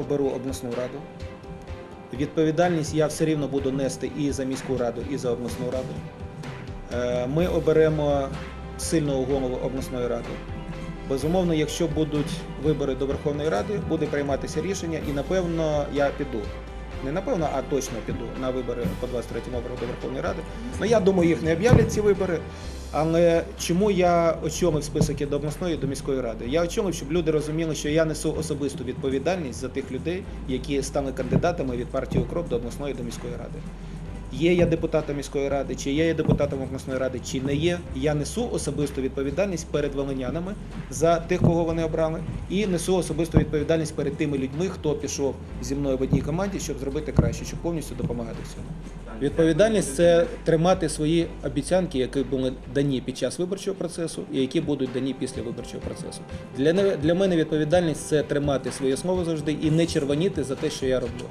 оберу обласну раду. Відповідальність я все рівно буду нести і за міську раду, і за обласну раду. Е, Ми оберемо сильного голову обласної ради. Безумовно, якщо будуть вибори до Верховної Ради, буде прийматися рішення, і напевно я піду. Не напевно, а точно піду на вибори по 23 округу до Верховної Ради. Ну я думаю, їх не об'являть ці вибори. Але чому я очолив список до обласної до міської ради? Я очолив, щоб люди розуміли, що я несу особисту відповідальність за тих людей, які стали кандидатами від партії Укроп до обласної до міської ради. Є я депутатом міської ради, чи є я депутатом обласної ради, чи не є. Я несу особисту відповідальність перед волинянами за тих, кого вони обрали, і несу особисту відповідальність перед тими людьми, хто пішов зі мною в одній команді, щоб зробити краще, щоб повністю допомагати всьому. Відповідальність це тримати свої обіцянки, які були дані під час виборчого процесу, і які будуть дані після виборчого процесу. Для для мене відповідальність це тримати своє слово завжди і не червоніти за те, що я роблю.